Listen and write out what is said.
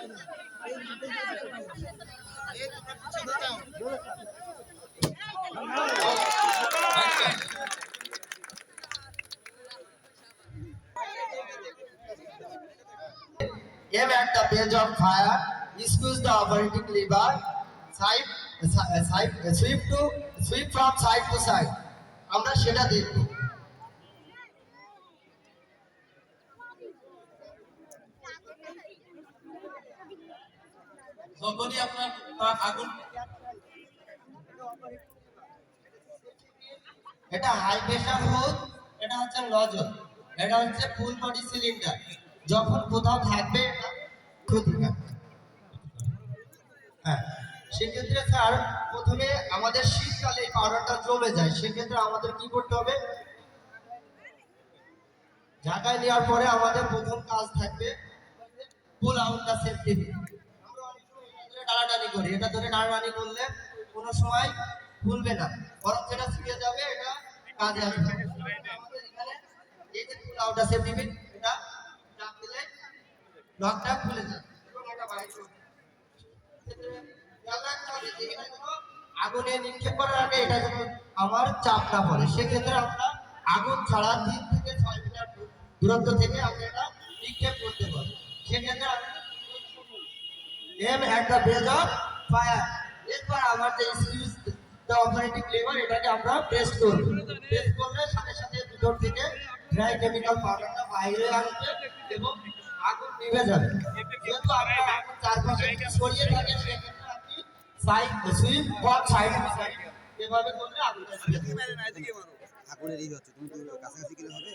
Aim at the base of fire, squeeze the operating lever, side, side, side, sweep to sweep from side to side. আমরা সেটা দেখব যখনই আপনার আগুন এটা হাই প্রেশার হোক এটা হচ্ছে নজল এটা হচ্ছে ফুল বডি সিলিন্ডার যখন কোথাও থাকবে ক্ষতিকার হ্যাঁ সেক্ষেত্রে স্যার, প্রথমে আমাদের শীতকালে পাউডারটা জমে যায়, সেক্ষেত্রে আমাদের কি করতে হবে? ঢাকায় নেওয়ার পরে আমাদের প্রথম কাজ থাকবে পুল আউট দ্য সেফটি আমরা অনেক সময় এটা ধরে টানাটানি করি। এটা ধরে টানাটানি করলে কোনো সময় খুলবে না। বরং যেটা ছিঁড়ে যাবে, এটা কাজে আসবে। সেক্ষেত্রে যেন আগুনে ছাড়া তিন থেকে ছয় মিটার দূর- দূরত্ব থেকে আমরা এটা নিক্ষেপ করতে পারি সেক্ষেত্রে এম অ্যাট দ্য ফায়ার এরপর আমার যে স্কিউজ দ্য অপারেটিং লেভার এটাকে আমরা টেস্ট করব। টেস্ট করলে সাথে সাথে ভিতর থেকে ড্রাই কেমিক্যাল পাউডারটা বাইরে আসবে এবং আগুন নিভে যাবে। যেহেতু আপনার আগুন চারপাশে ছড়িয়ে থাকে, সেক্ষেত্রে আপনি সাইড সুইপ ফর সাইড এভাবে করলে আগুনটা আগুনের ই হচ্ছে তুমি কাছাকাছি গেলে হবে